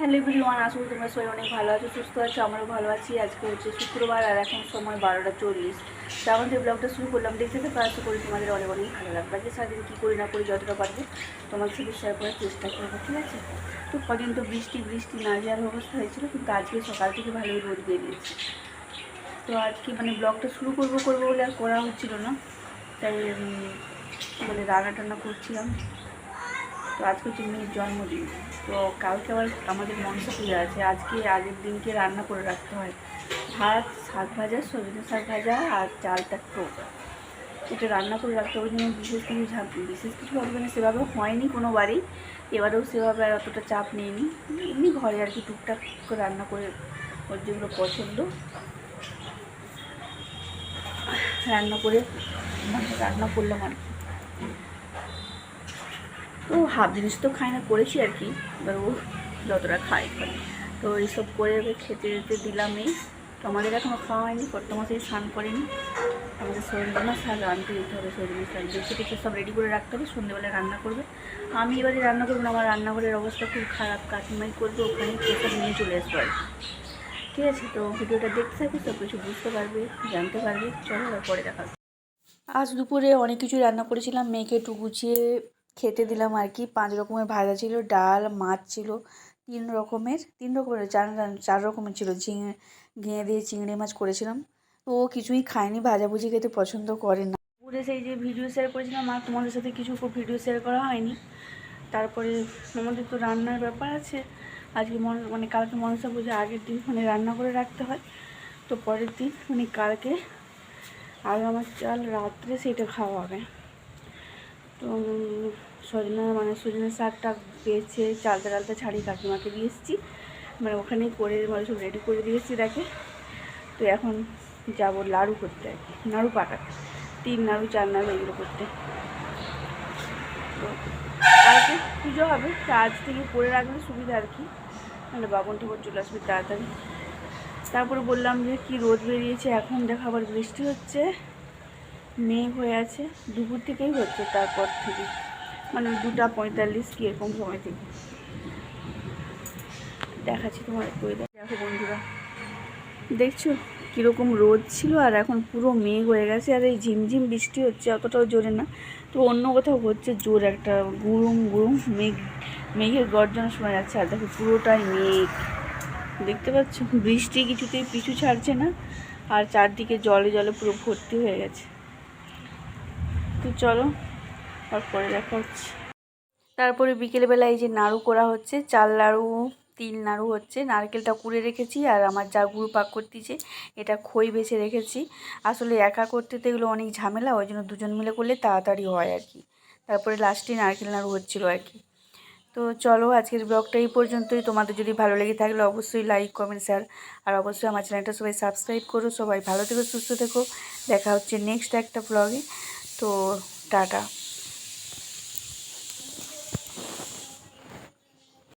Hello everyone আসলে তোমরা সবাই অনেক ভালো আছো, সুস্থ আছো, আমরাও ভালো আছি। আজকে হচ্ছে শুক্রবার আর এখন সময় বারোটা চল্লিশ। তো আমাদের ব্লগটা শুরু করলাম, দেখতে থাকো করি তোমাদের অনেক অনেক ভালো লাগবে। আজকে সারাদিন কী করি না করি যতটা পারব তোমার সাথে শেয়ার করার চেষ্টা করব, ঠিক আছে? তো কদিন তো বৃষ্টি বৃষ্টি না যাওয়ার অবস্থা হয়েছিল, কিন্তু আজকে সকাল থেকে ভালোই রোদ বেরিয়েছে। তো আজকে মানে ব্লগটা শুরু করব করব বলে আর করা হচ্ছিল না। তাই বলে রান্না টান্না করছিলাম। তো আজকে হচ্ছে মেয়ের জন্মদিন। তো কালকে আবার আমাদের মনসা পূজা আছে। আজকে আগের দিনকে রান্না করে রাখতে হয়। ভাত শাক ভাজা সজনে শাক ভাজা আর চালটা টোক। এটা রান্না করে রাখতে হবে জন্য বিশেষ কিছু ঝাপ বিশেষ কিছু না সেভাবে হয়নি কোনো বাড়ি এবারেও সেভাবে আর অতটা চাপ নেয়নি এমনি ঘরে আর কি টুকটাক করে রান্না করে ওর যেগুলো পছন্দ। রান্না করে মানে রান্না করলাম আর কি। তো হাফ জিনিস তো খাই না, করেছি আর কি, এবার ও যতটা খায় খায় তো এইসব করে খেতে যেতে দিলাম এই তো আমাদের এখনও খাওয়া হয়নি কর্তমাসেই স্নান করেনি। আমাদের সজনা শাক রাঁধতে দিতে হবে সজনা শাক বেশি কিছু সব রেডি করে রাখতে হবে, সন্ধ্যেবেলা রান্না করবে। আমি এবারে রান্না করব আমার রান্নাঘরের অবস্থা খুব খারাপ, কাকিমাই করবে, ওখানে প্রসাদ নিয়ে চলে আসব আর কি। ঠিক আছে, তো ভিডিওটা দেখতে থাকবে, সব কিছু বুঝতে পারবে, জানতে পারবে। চলো পরে দেখা। আজ দুপুরে অনেক কিছু রান্না করেছিলাম, মেয়েকে একটু গুছিয়ে খেতে দিলাম আর কি। পাঁচ রকমের ভাজা ছিল, ডাল, মাছ ছিল, তিন রকমের তিন রকমের চার চার রকমের ছিল। ঝিঙে, ঘিয়ে দিয়ে চিংড়ি মাছ করেছিলাম। তো ও কিছুই খায়নি, ভাজাভুজি খেতে পছন্দ করে না। পুরে সেই যে ভিডিও শেয়ার করেছিলাম, আর তোমাদের সাথে কিছু ভিডিও শেয়ার করা হয়নি। তারপরে আমাদের তো রান্নার ব্যাপার আছে। আজকে মন মানে কালকে মনসা পুজো আগের দিন মানে রান্না করে রাখতে হয়। তো পরের দিন মানে কালকে আর আমার চাল রাত্রে সেটা খাওয়া হবে। তো সজনা মানে সজনা শাকটা বেছে চালতে টালতে ছাড়িয়ে কাকিমাকে দিয়ে এসেছি। মানে ওখানেই করে মানে সব রেডি করে দিয়ে এসেছি তাকে তো এখন যাব লাড়ু করতে আর কি, নাড়ু পাকাতে। তিন নাড়ু চার নাড়ু, এগুলো করতে। তো কালকে পুজো হবে আজ থেকে করে রাখলে সুবিধা আর কি। মানে বাবন ঠাকুর চলে আসবে তাড়াতাড়ি। তারপরে বললাম যে কি রোদ বেরিয়েছে, এখন দেখো আবার বৃষ্টি হচ্ছে মেঘ হয়ে আছে, দুপুর থেকেই হচ্ছে তারপর থেকে। মানে দুটা পঁয়তাল্লিশ কি এরকম সময় থেকে। দেখাচ্ছি তোমার ওয়েদার দেখো বন্ধুরা। দেখছ? কীরকম রোদ ছিল আর এখন পুরো মেঘ হয়ে গেছে আর এই ঝিমঝিম বৃষ্টি হচ্ছে, অতটাও জোরে না। তো অন্য কোথাও হচ্ছে জোর, একটা গুরুম গুরুম মেঘ, মেঘের গর্জন শোনা যাচ্ছে আর দেখো পুরোটাই মেঘ। দেখতে পাচ্ছ? বৃষ্টি কিছুতেই পিছু ছাড়ছে না আর চারদিকে জলে জলে পুরো ভর্তি হয়ে গেছে। তো চলো, তারপরে দেখা হচ্ছে। তারপরে বিকেলবেলা এই যে নাড়ু করা হচ্ছে, চাল নাড়ু, তিল নাড়ু হচ্ছে, নারকেলটা কুড়ে রেখেছি আর আমার যা গুড় পাক করতেছে, এটা খই বেছে রেখেছি। আসলে একা করতে তো এগুলো অনেক ঝামেলা, ওই জন্য দুজন মিলে করলে তাড়াতাড়ি হয় আর কি। তারপরে লাস্টে নারকেল নাড়ু হচ্ছিল আর কি। তো চলো, আজকের ব্লগটা এই পর্যন্তই। তোমাদের যদি ভালো লেগে থাকলে অবশ্যই লাইক কমেন্ট শেয়ার আর অবশ্যই আমার চ্যানেলটা সবাই সাবস্ক্রাইব করো। সবাই ভালো থেকো, সুস্থ থেকো। দেখা হচ্ছে নেক্সট একটা ব্লগে তো টাটা।